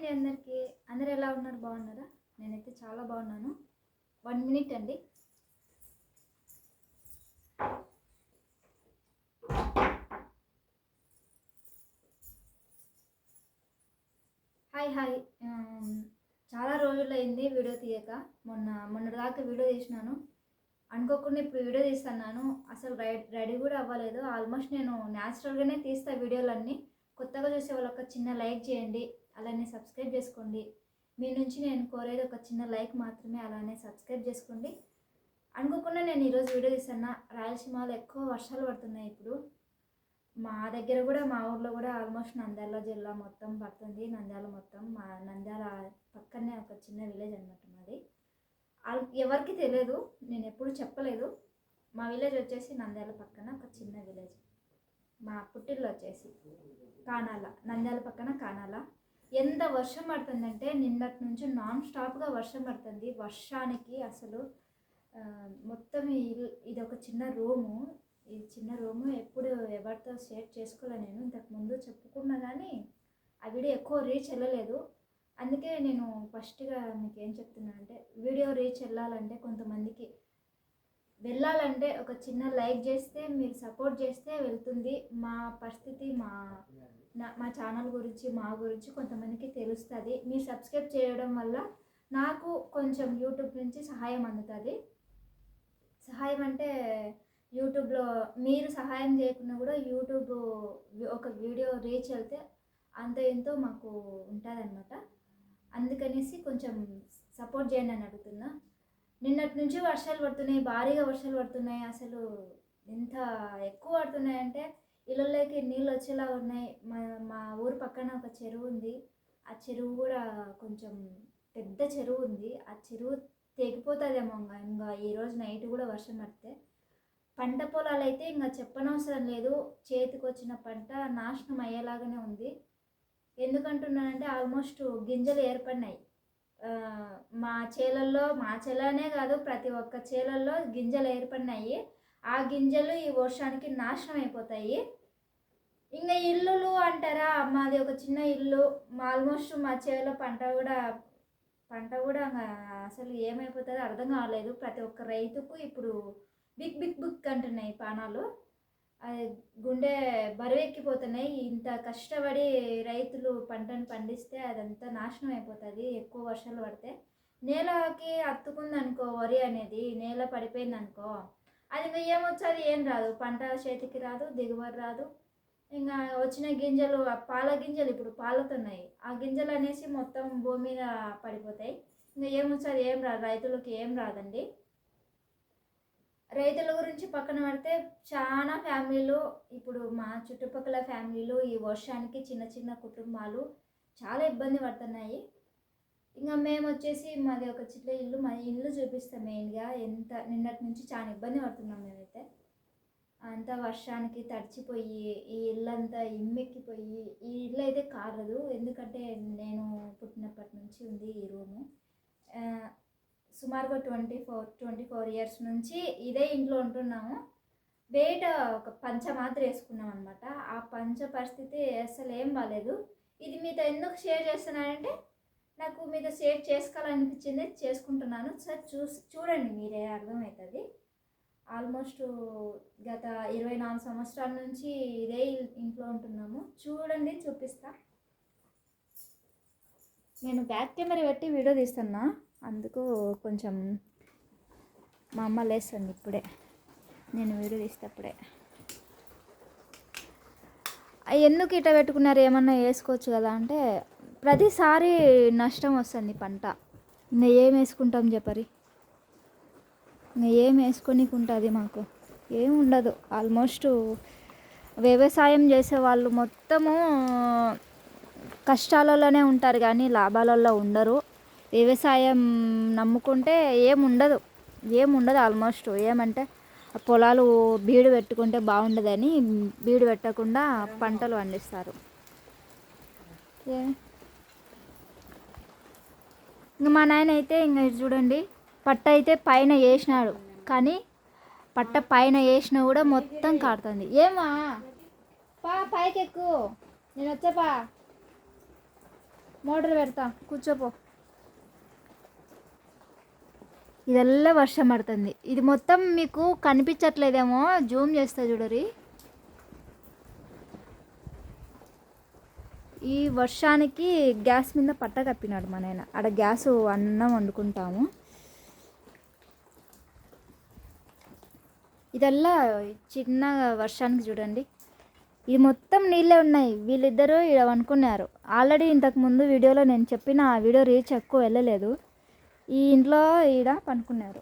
అండి అందరికీ. అందరు ఎలా ఉన్నారు? బాగున్నారా? నేనైతే చాలా బాగున్నాను. వన్ మినిట్ అండి. Hi hi. చాలా రోజులైంది వీడియో తీయక. మొన్న మొన్నటిదాకా దాకా వీడియో తీసినాను. అనుకోకుండా ఇప్పుడు వీడియో తీస్తున్నాను. అసలు రెడీ రెడీ కూడా అవ్వలేదు. ఆల్మోస్ట్ నేను న్యాచురల్గానే తీస్తా వీడియోలన్నీ. కొత్తగా చూసే వాళ్ళు ఒక చిన్న లైక్ చేయండి. అలానే సబ్స్క్రైబ్ చేసుకోండి. మీ నుంచి నేను కోరేది ఒక చిన్న లైక్ మాత్రమే అలానే సబ్స్క్రైబ్ చేసుకోండి. అనుకోకుండా నేను ఈరోజు వీడియో తీస్తున్నా రాయలసీమలో ఎక్కువ వర్షాలు పడుతున్నాయి ఇప్పుడు. మా దగ్గర కూడా మా ఊర్లో కూడా ఆల్మోస్ట్ నంద్యాల జిల్లా మొత్తం పడుతుంది. నంద్యాల మొత్తం మా నంద్యాల పక్కనే ఒక చిన్న విలేజ్ అనమాట మాది. ఎవరికి తెలియదు నేను ఎప్పుడు చెప్పలేదు. మా విలేజ్ వచ్చేసి నంద్యాల పక్కన ఒక చిన్న విలేజ్. మా పుట్టిల్లు వచ్చేసి కానాల నంద్యాల పక్కన కానాల. ఎంత వర్షం పడుతుందంటే నిన్నటి నుంచి నాన్ స్టాప్గా వర్షం పడుతుంది. వర్షానికి అసలు మొత్తం ఇది ఒక చిన్న రూము. ఈ చిన్న రూము ఎప్పుడు ఎవరితో షేర్ చేసుకోలే నేను. ఇంతకు ముందు చెప్పుకున్నా కానీ ఆ వీడియో ఎక్కువ రీచ్ వెళ్ళలేదు. అందుకే నేను ఫస్ట్గా మీకు ఏం చెప్తున్నానంటే వీడియో రీచ్ వెళ్ళాలంటే కొంతమందికి వెళ్ళాలంటే ఒక చిన్న లైక్ చేస్తే మీరు సపోర్ట్ చేస్తే వెళ్తుంది. మా పరిస్థితి మా నా- మా ఛానల్ గురించి మా గురించి కొంతమందికి తెలుస్తుంది. మీరు సబ్స్క్రైబ్ చేయడం వల్ల నాకు కొంచెం యూట్యూబ్ నుంచి సహాయం అందుతుంది. సహాయం అంటే యూట్యూబ్లో మీరు సహాయం చేయకుండా కూడా యూట్యూబ్ ఒక వీడియో రీచ్ వెళ్తే అంత ఎంతో మాకు ఉంటుంది అందుకనేసి కొంచెం సపోర్ట్ చేయండి అని అడుగుతున్నా. నిన్నటి నుంచి వర్షాలు పడుతున్నాయి భారీగా వర్షాలు పడుతున్నాయి. అసలు ఎంత ఎక్కువ పడుతున్నాయంటే ఇళ్ళలోకి నీళ్ళు వచ్చేలా ఉన్నాయి. మా మా ఊరు పక్కన ఒక చెరువు ఉంది. ఆ చెరువు కూడా కొంచెం పెద్ద చెరువు ఉంది. ఆ చెరువు తెగిపోతుందేమో ఇంకా ఇంకా ఈరోజు నైట్ కూడా వర్షం పడితే. పంట పొలాలు అయితే ఇంకా చెప్పనవసరం లేదు. చేతికి వచ్చిన పంట నాశనం అయ్యేలాగానే ఉంది. ఎందుకంటున్నానంటే ఆల్మోస్ట్ గింజలు ఏర్పడినాయి. మా చేలల్లో మా చేలనే కాదు ప్రతి ఒక్క చేలల్లో గింజలు ఏర్పడినాయి. ఆ గింజలు ఈ వర్షానికి నాశనం అయిపోతాయి. ఇంకా ఇల్లులు అంటారా? మాది ఒక చిన్న ఇల్లు. ఆల్మోస్ట్ మా చేలో పంట కూడా పంట కూడా అసలు ఏమైపోతుందో అర్థం కావలేదు ప్రతి ఒక్క రైతుకు ఇప్పుడు బిగ్ బిగ్ బిగ్ అంటున్నాయి పానాలు. అది గుండె బరువెక్కిపోతున్నాయి. ఇంత కష్టపడి రైతులు పంటను పండిస్తే అదంతా నాశనం అయిపోతుంది ఎక్కువ వర్షాలు పడితే. నేలకి అత్తుకుంది అనుకో వరి అనేది నేల పడిపోయింది అనుకో అది ఇంకా ఏమొచ్చది ఏం రాదు. పంట చేతికి రాదు దిగుబడి రాదు. ఇంకా వచ్చిన గింజలు ఆ పాల గింజలు ఇప్పుడు పాలుతున్నాయి. ఆ గింజలు అనేసి మొత్తం భూమి మీద పడిపోతాయి. ఇంకా ఏమొచ్చారు ఏం రాదు రైతులకి ఏం రాదండి. రైతుల గురించి పక్కన పెడితే చాలా ఫ్యామిలీలు ఇప్పుడు మా చుట్టుపక్కల ఫ్యామిలీలు ఈ వర్షానికి చిన్న చిన్న కుటుంబాలు చాలా ఇబ్బంది పడుతున్నాయి. ఇంకా మేము వచ్చేసి మాది ఒక చిన్న ఇల్లు మా ఇల్లు చూపిస్తాం మెయిన్గా. ఎంత నిన్నటి నుంచి చాలా ఇబ్బంది పడుతున్నాం మేము అంతా వర్షానికి తడిచిపోయి ఈ ఇల్లు అంతా ఇమ్మెక్కిపోయి ఈ ఇల్లు అయితే కారదు. ఎందుకంటే నేను పుట్టినప్పటి నుంచి ఉంది ఈ రూము. సుమారుగా twenty four twenty four years నుంచి ఇదే ఇంట్లో ఉంటున్నాము. బయట ఒక పంచ మాత్రం వేసుకున్నాం అనమాట ఆ పంచ పరిస్థితి అసలు ఏం బాగాలేదు ఇది మీతో ఎందుకు షేర్ చేస్తున్నానంటే నాకు మీతో షేర్ చేసుకోవాలనిపించింది చేసుకుంటున్నాను. సార్ చూసి చూడండి మీరే అర్థమవుతుంది. ఆల్మోస్ట్ గత ఇరవై నాలుగు సంవత్సరాల నుంచి ఇదే ఇంట్లో ఉంటున్నాము. చూడండి చూపిస్తా. నేను బ్యాక్ కెమెరా పెట్టి వీడియో తీస్తున్నా. అందుకు కొంచెం మా అమ్మ లేస్తుంది ఇప్పుడే. నేను వీడియో తీసేటప్పుడే. ఎందుకు ఇట్లా పెట్టుకున్నారు? ఏమన్నా వేసుకోవచ్చు కదా అంటే ప్రతిసారి నష్టం వస్తుంది పంట. ఇంకా ఏం వేసుకుంటాం చెప్పరి? ఏం వేసుకొనికి ఉంటుంది మాకు? ఏం ఉండదు. ఆల్మోస్ట్ వ్యవసాయం చేసే వాళ్ళు మొత్తము కష్టాలలోనే ఉంటారు కానీ లాభాలలో ఉండరు. వ్యవసాయం నమ్ముకుంటే ఏం ఉండదు. ఏం ఉండదు ఆల్మోస్ట్. ఏమంటే పొలాలు బీడు పెట్టుకుంటే బాగుండదని బీడు పెట్టకుండా పంటలు పండిస్తారు. ఏ? ఇంక మా నాయన అయితే ఇంకా చూడండి. పట్ట అయితే పైన వేసినాడు. కానీ పట్ట పైన వేసినా కూడా మొత్తం కాడుతుంది ఏమా పా పైకి ఎక్కు నేను వచ్చాపా మోటార్ పెడతా. కూర్చోపో ఇదల్లా వర్షం పడుతుంది. ఇది మొత్తం మీకు కనిపించట్లేదేమో. జూమ్ చేస్తా చూడరి. ఈ వర్షానికి గ్యాస్ మీద పట్ట కప్పినాడు మా నాయన. ఆడ గ్యాస్ అన్నం వండుకుంటాము. ఇదల్లా చిన్న వర్షానికి చూడండి. ఇది మొత్తం నీళ్ళే ఉన్నాయి. వీళ్ళిద్దరూ ఇక్కడ అనుకున్నారు ఆల్రెడీ ఇంతకుముందు వీడియోలో నేను చెప్పిన ఆ వీడియో రీచ్ ఎక్కువ వెళ్ళలేదు. ఈ ఇంట్లో ఈడ పనుకున్నారు.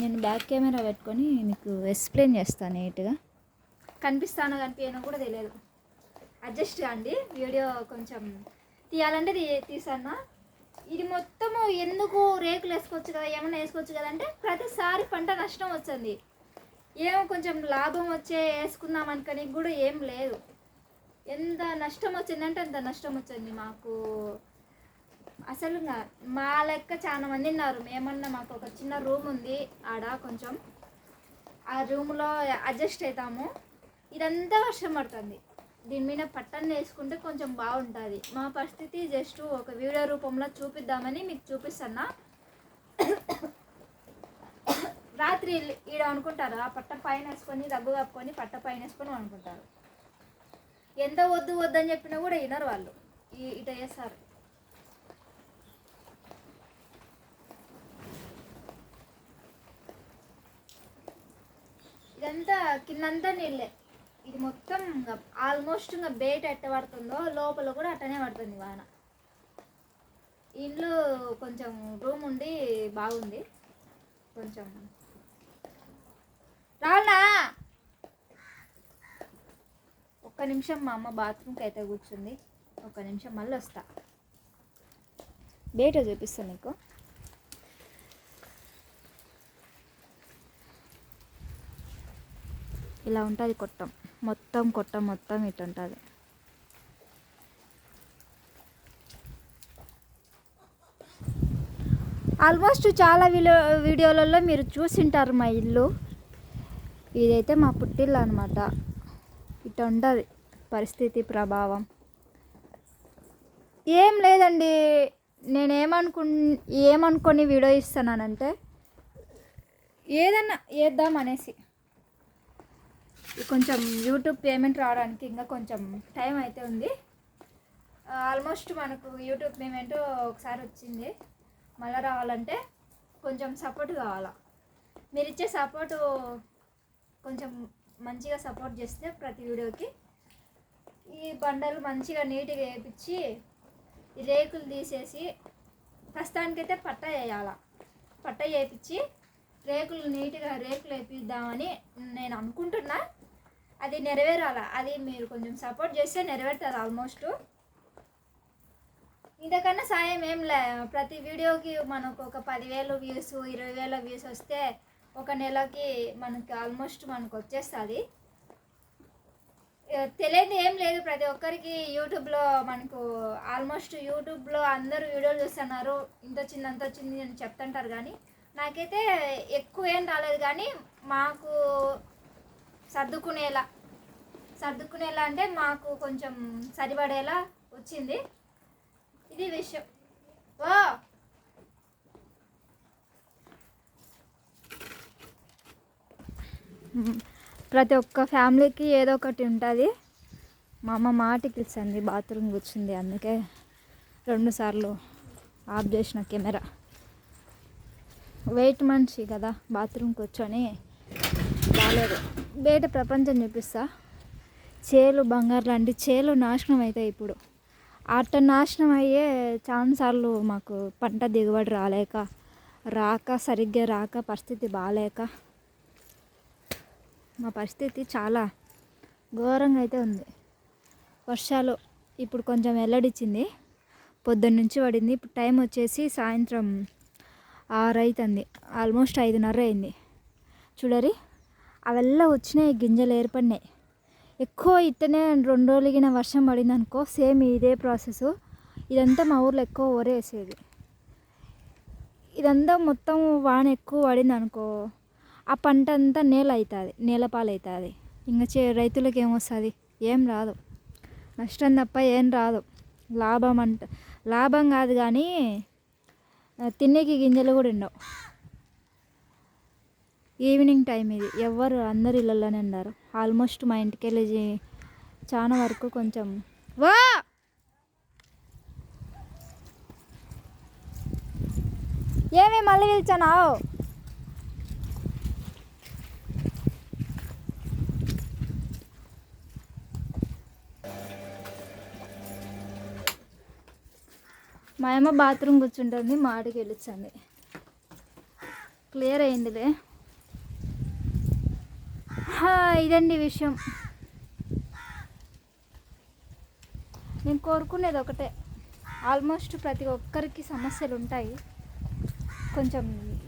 నేను బ్యాక్ కెమెరా పెట్టుకొని మీకు ఎక్స్ప్లెయిన్ చేస్తాను నీట్గా కనిపిస్తానో కనిపించనో కూడా తెలియదు. అడ్జస్ట్ అండి వీడియో కొంచెం తీయాలంటే తీ తీసానా ఇది మొత్తము ఎందుకు రేకులు వేసుకోవచ్చు కదా ఏమన్నా వేసుకోవచ్చు కదా అంటే ప్రతిసారి పంట నష్టం వచ్చింది ఏమో కొంచెం లాభం వచ్చే వేసుకుందాం అనుకని కూడా ఏం లేదు. ఎంత నష్టం వచ్చిందంటే అంత నష్టం వచ్చింది మాకు. అసలు మా లెక్క చాలా మంది ఉన్నారు. మేమన్నా మాకు ఒక చిన్న రూమ్ ఉంది ఆడ కొంచెం. ఆ రూమ్లో అడ్జస్ట్ అవుతాము. ఇదంతా వర్షం పడుతుంది. దీని మీద పట్టన్ వేసుకుంటే కొంచెం బాగుంటుంది. మా పరిస్థితి జస్ట్ ఒక వీడియో రూపంలో చూపిద్దామని మీకు చూపిస్తున్నా. రాత్రి ఈడ అనుకుంటారు ఆ పట్ట పైన వేసుకొని దగ్గు కప్పుకొని పట్ట పైన వేసుకొని అనుకుంటారు. ఎంత వద్దు వద్దు అని చెప్పినా కూడా వినరు వాళ్ళు. ఈ ఇట చేస్తారు. ఇదంతా కిందంతా నీళ్ళే. ఇది మొత్తం ఇంకా ఆల్మోస్ట్ ఇంకా బయట ఎట్ట పడుతుందో లోపల కూడా అట్టనే పడుతుంది వాన. ఇంట్లో కొంచెం రూమ్ ఉండి బాగుంది. కొంచెం. రానా? ఒక్క నిమిషం మా అమ్మ బాత్రూమ్కి అయితే కూర్చుంది. ఒక్క నిమిషం మళ్ళీ వస్తా బయట చూపిస్తాను నీకు. ఇలా ఉంటుంది కొట్టం. మొత్తం కొట్టం మొత్తం ఇటు ఉంటుంది. ఆల్మోస్ట్ చాలా వీడియో వీడియోలలో మీరు చూసింటారు మా ఇల్లు. ఇదైతే మా పుట్టిల్లు అనమాట ఇటు ఉంటుంది పరిస్థితి ప్రభావం. ఏం లేదండి. నేనేమనుకు ఏమనుకొని వీడియో ఇస్తున్నానంటే ఏదన్నా వేద్దాం అనేసి. కొంచెం యూట్యూబ్ పేమెంట్ రావడానికి ఇంకా కొంచెం టైం అయితే ఉంది. Uh, ఆల్మోస్ట్ మనకు యూట్యూబ్ పేమెంట్ ఒకసారి వచ్చింది. మళ్ళీ రావాలంటే కొంచెం సపోర్ట్ కావాలా. మీరు ఇచ్చే సపోర్టు కొంచెం మంచిగా సపోర్ట్ చేస్తే ప్రతి వీడియోకి ఈ బండలు మంచిగా నీట్గా వేయించి రేకులు తీసేసి ప్రస్తుతానికైతే పట్ట వేయాల. పట్ట వేయించి రేకులు నీట్గా రేకులు వేపిద్దామని నేను అనుకుంటున్నా. అది నెరవేరాల? అది మీరు కొంచెం సపోర్ట్ చేస్తే నెరవేరుతుంది ఆల్మోస్ట్ ఇంతకన్నా సాయం ఏం లే. ప్రతి వీడియోకి మనకు ఒక పదివేలు వ్యూస్ ఇరవై వేల వ్యూస్ వస్తే ఒక నెలకి మనకి ఆల్మోస్ట్ మనకు వచ్చేస్తుంది. తెలియదు ఏం లేదు. ప్రతి ఒక్కరికి యూట్యూబ్లో మనకు ఆల్మోస్ట్ యూట్యూబ్లో అందరూ వీడియోలు చూస్తున్నారు. ఇంత చిన్న అంత వచ్చింది అని చెప్తుంటారు కానీ నాకైతే ఎక్కువ ఏం రాలేదు కానీ మాకు సర్దుకునేలా. సర్దుకునేలా అంటే మాకు కొంచెం సరిపడేలా వచ్చింది. ఇది విషయం. ఓ! ప్రతి ఒక్క ఫ్యామిలీకి ఏదో ఒకటి ఉంటుంది. మా అమ్మ మాటికి ఇస్తుంది బాత్రూమ్ కూర్చుంది అందుకే రెండుసార్లు ఆఫ్ చేసిన కెమెరా. వెయిట్ మనిషి కదా బాత్రూమ్ కూర్చొని బాగాలేదు బయట ప్రపంచం చూపిస్తా. చేలు బంగారు లాంటి చేలు నాశనం అవుతాయి ఇప్పుడు. అట్ట నాశనం అయ్యే చాలాసార్లు మాకు పంట దిగుబడి రాలేక రాక సరిగ్గా రాక పరిస్థితి బాగాలేక మా పరిస్థితి చాలా ఘోరంగా అయితే ఉంది. వర్షాలు ఇప్పుడు కొంచెం వెల్లడిచ్చింది. పొద్దున్న నుంచి పడింది. ఇప్పుడు టైం వచ్చేసి సాయంత్రం ఆరు అవుతుంది ఆల్మోస్ట్ ఐదున్నర అయింది. చూడరి. అవెల్లా వచ్చినాయి గింజలు ఏర్పడినాయి. ఎక్కువ ఇట్టనే రెండు రోజులగిన వర్షం పడింది అనుకో సేమ్ ఇదే ప్రాసెస్. ఇదంతా మా ఊర్లో ఎక్కువ ఒరేసేది ఇదంతా మొత్తం వాన ఎక్కువ పడింది అనుకో ఆ పంట అంతా నేల అవుతుంది నేల అవుతుంది ఇంకా చే రైతులకు ఏమొస్తుంది? ఏం రాదు. నష్టం తప్ప ఏం రాదు. లాభం అంట లాభం కాదు కానీ తినేకి గింజలు కూడా ఉండవు. ఈవినింగ్ టైం ఇది. ఎవ్వరు అందరు ఇళ్ళల్లోనే ఉన్నారు. ఆల్మోస్ట్ మా ఇంటికి వెళ్ళి చాలా వరకు కొంచెం వా! ఏమి మళ్ళీ పిలిచానావు? మా అమ్మ బాత్రూమ్ కూర్చుంటుంది మా ఆడికి వెళ్ళొచ్చింది. క్లియర్ అయిందిలే. ఇదండి విషయం. నేను కోరుకునేది ఒకటే. ఆల్మోస్ట్ ప్రతి ఒక్కరికి సమస్యలు ఉంటాయి. కొంచెం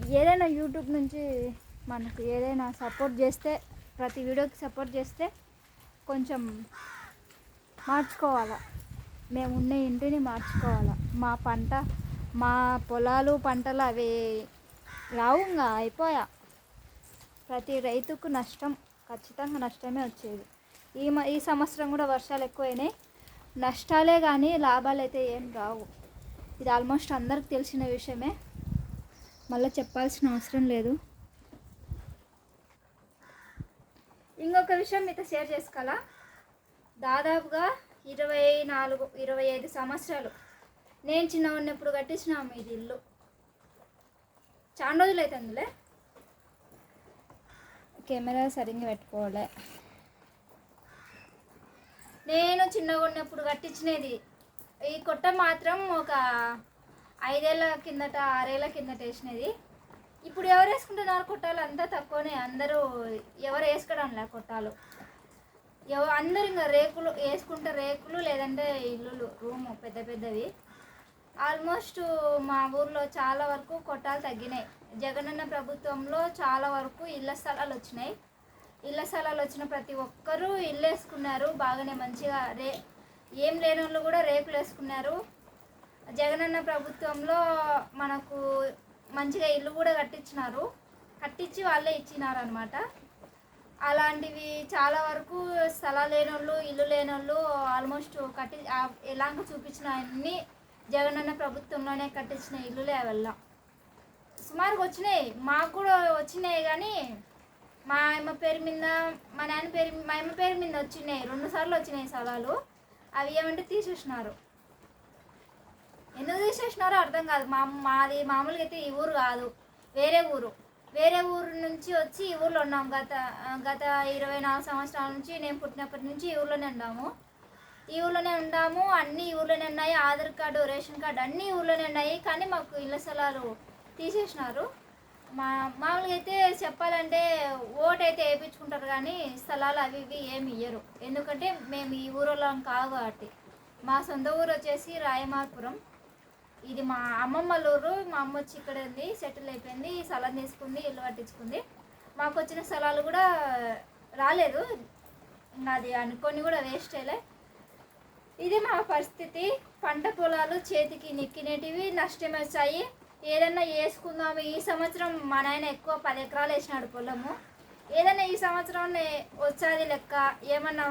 ఏదైనా యూట్యూబ్ నుంచి మనకు ఏదైనా సపోర్ట్ చేస్తే ప్రతి వీడియోకి సపోర్ట్ చేస్తే కొంచెం మార్చుకోవాలా. మేము ఉన్న ఇంటిని మార్చుకోవాలా. మా పంట మా పొలాలు పంటలు అవి రావుగా అయిపోయా. ప్రతి రైతుకు నష్టం ఖచ్చితంగా నష్టమే వచ్చేది. ఈ మ ఈ సంవత్సరం కూడా వర్షాలు ఎక్కువైనాయి. నష్టాలే కానీ లాభాలు అయితే ఏం రావు. ఇది ఆల్మోస్ట్ అందరికి తెలిసిన విషయమే. మళ్ళీ చెప్పాల్సిన అవసరం లేదు. ఇంకొక విషయం మీతో షేర్ చేసుకోవాలా? దాదాపుగా ఇరవై నాలుగు ఇరవై ఐదు సంవత్సరాలు నేను చిన్న ఉన్నప్పుడు కట్టించినాము ఇది ఇల్లు. చాలా రోజులు అయితే అందులే కెమెరా సరిగ్గా పెట్టుకోలే నేను చిన్నగా ఉన్నప్పుడు కట్టించినది. ఈ కొట్ట మాత్రం ఒక ఐదేళ్ళ కిందట ఆరేళ్ళ కిందట వేసినది. ఇప్పుడు ఎవరు వేసుకుంటున్నారు కొట్టాలు? అంతా తక్కువనే. అందరూ ఎవరు వేసుకోవడం లే కొట్టాలు. ఎవ అందరు ఇంకా రేకులు వేసుకుంటే రేకులు లేదంటే ఇల్లులు రూము పెద్ద పెద్దవి. ఆల్మోస్ట్ మా ఊర్లో చాలా వరకు కొట్టాలు తగ్గినాయి. జగనన్న ప్రభుత్వంలో చాలా వరకు ఇళ్ళ స్థలాలు వచ్చినాయి. ఇళ్ళ స్థలాలు వచ్చిన ప్రతి ఒక్కరూ ఇల్లు వేసుకున్నారు. బాగానే మంచిగా రే ఏం లేని వాళ్ళు కూడా రేపులు వేసుకున్నారు. జగనన్న ప్రభుత్వంలో మనకు మంచిగా ఇల్లు కూడా కట్టించినారు. కట్టించి వాళ్ళే ఇచ్చినారు అనమాట అలాంటివి చాలా వరకు స్థలాలు లేని వాళ్ళు ఇల్లు లేని వాళ్ళు ఆల్మోస్ట్ కట్టి ఎలాగ చూపించిన అన్నీ జగనన్న ప్రభుత్వంలోనే కట్టించిన ఇల్లులే అవల్ల సుమారుగా వచ్చినాయి. మాకు కూడా వచ్చినాయి కానీ మా అమ్మ పేరు మీద మా నాన్న పేరు మా అమ్మ పేరు మీద వచ్చినాయి. రెండు సార్లు వచ్చినాయి స్థలాలు అవి ఏమంటే తీసేసినారు. ఎందుకు తీసేసినారో అర్థం కాదు. మా మాది మామూలుగా అయితే ఈ ఊరు కాదు. వేరే ఊరు. వేరే ఊరు నుంచి వచ్చి ఈ ఊర్లో ఉన్నాం. గత గత ఇరవై నాలుగు సంవత్సరాల నుంచి నేను పుట్టినప్పటి నుంచి ఈ ఊర్లోనే ఉన్నాము. ఈ ఊర్లోనే ఉన్నాము అన్ని ఊళ్ళోనే ఊర్లోనే ఉన్నాయి ఆధార్ కార్డు రేషన్ కార్డు అన్నీ ఊళ్ళోనే ఊర్లోనే ఉన్నాయి కానీ మాకు ఇళ్ళ స్థలాలు తీసేసినారు. మా మామూలుగా అయితే చెప్పాలంటే ఓటు అయితే వేయించుకుంటారు కానీ స్థలాలు అవి ఇవి ఏమి ఇయ్యరు. ఎందుకంటే మేము ఈ ఊరిలో కాదు కాబట్టి. మా సొంత ఊరు వచ్చేసి రాయమార్పురం ఇది మా అమ్మమ్మ ఊరు మా అమ్మ వచ్చి ఇక్కడ ఉంది సెటిల్ అయిపోయింది ఈ స్థలం తీసుకుంది ఇల్లు కట్టించుకుంది. మాకు వచ్చిన స్థలాలు కూడా రాలేదు. ఇంకా అది అనుకొని కూడా వేస్ట్ అయ్యలే ఇది మా పరిస్థితి. పంట పొలాలు చేతికి నెక్కినేటివి నష్టం వచ్చాయి వేసుకుందాము ఈ సంవత్సరం మా నాయన ఎక్కువ పది ఎకరాలు వేసినాడు పొలము. ఏదైనా ఈ సంవత్సరం వచ్చేది లెక్క ఏమన్నా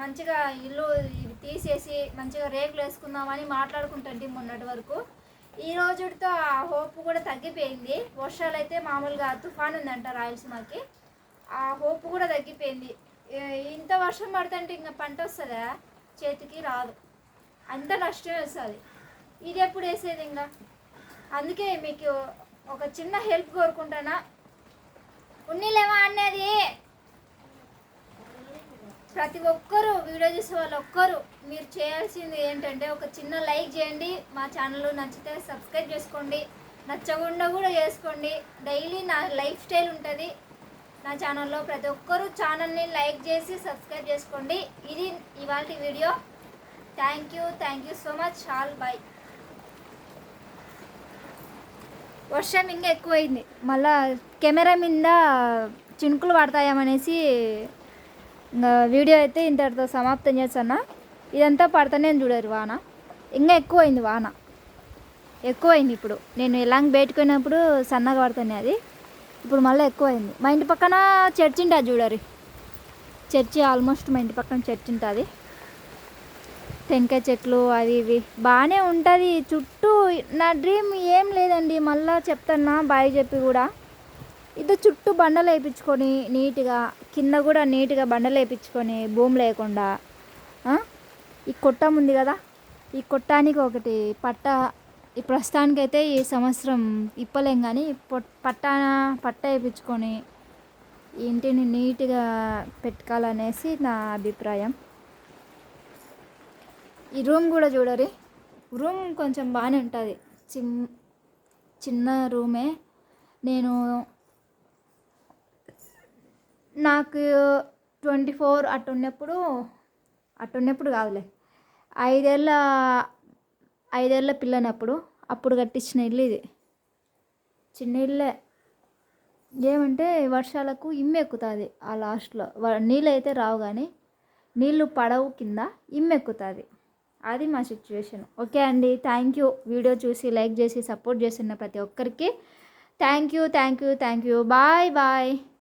మంచిగా ఇల్లు తీసేసి మంచిగా రేకులు వేసుకుందామని మాట్లాడుకుంటుంటే మొన్నటి వరకు. ఈ రోజుతో ఆ హోప్ కూడా తగ్గిపోయింది. వర్షాలు అయితే మామూలుగా తుఫాన్ ఉందంట రాయలసీమకి. ఆ హోప్ కూడా తగ్గిపోయింది. ఇంత వర్షం పడుతుంటే ఇంకా పంట వస్తుందా? చేతికి రాదు. అంత నష్టమే వస్తుంది ఇది ఎప్పుడు వేసేది ఇంకా? అందుకే మీకు ఒక చిన్న హెల్ప్ కోరుకుంటానా? ఉన్నీలేమా అనేది ప్రతి ఒక్కరూ వీడియో చూసే వాళ్ళు ఒక్కరు మీరు చేయాల్సింది ఏంటంటే ఒక చిన్న లైక్ చేయండి. మా ఛానల్ నచ్చితే సబ్స్క్రైబ్ చేసుకోండి. నచ్చకుండా కూడా చేసుకోండి. డైలీ నా లైఫ్ స్టైల్ ఉంటుంది. నా ఛానల్లో ప్రతి ఒక్కరూ ఛానల్ని లైక్ చేసి సబ్స్క్రైబ్ చేసుకోండి. ఇది ఇవాళ video thank you thank you so much all bye వర్షం ఇంకా ఎక్కువైంది. మళ్ళా కెమెరా మీద చినుకులు పడతాయమనేసి ఇంకా వీడియో అయితే ఇంతటితో సమాప్తం చేస్తాను ఇదంతా పడతానే చూడరు వాన. ఇంకా ఎక్కువైంది వాన. ఎక్కువైంది ఇప్పుడు. నేను ఇలాంగ్ బయటకు పోయినప్పుడు సన్నగా పడుతుంది అది. ఇప్పుడు మళ్ళీ ఎక్కువైంది. మా ఇంటి పక్కన చర్చి ఉంటుంది చూడరి. చర్చి ఆల్మోస్ట్ మా ఇంటి పక్కన చర్చి ఉంటుంది. టెంకాయ చెట్లు అవి ఇవి. బాగానే ఉంటుంది. చుట్టూ నా డ్రీమ్ ఏం లేదండి. మళ్ళా చెప్తాను బాయ్ చెప్పి కూడా. ఇది చుట్టూ బండలు వేయించుకొని నీట్గా కింద కూడా నీట్గా బండలు వేయించుకొని భూమి లేకుండా ఈ కొట్టం ఉంది కదా? ఈ కొట్టానికి ఒకటి పట్ట ఈ ప్రస్తుతానికైతే ఈ సంవత్సరం ఇప్పలేం కానీ పట్టాన పట్ట వేయించుకొని ఇంటిని నీట్గా పెట్టుకోవాలనేసి నా అభిప్రాయం. ఈ రూమ్ కూడా చూడరి. రూమ్ కొంచెం బాగానే ఉంటుంది. చిన్ చిన్న రూమే. నేను నాకు ట్వంటీ ఫోర్ అట్టున్నప్పుడు అట్టున్నప్పుడు కాదులే. ఐదేళ్ళ ఐదేళ్ళ పిల్లనప్పుడు అప్పుడు కట్టించిన ఇల్లు ఇది. చిన్న ఇల్లే ఏమంటే వర్షాలకు ఇమ్మెక్కుతుంది ఆ లాస్ట్లో. నీళ్ళు అయితే రావు కానీ నీళ్ళు పడవు కింద ఇమ్మెక్కుతుంది. అది మా సిచ్యువేషన్. ఓకే అండి. Thank you. వీడియో చూసి లైక్ చేసి సపోర్ట్ చేసిన ప్రతి ఒక్కరికి thank you thank you thank you. Bye bye.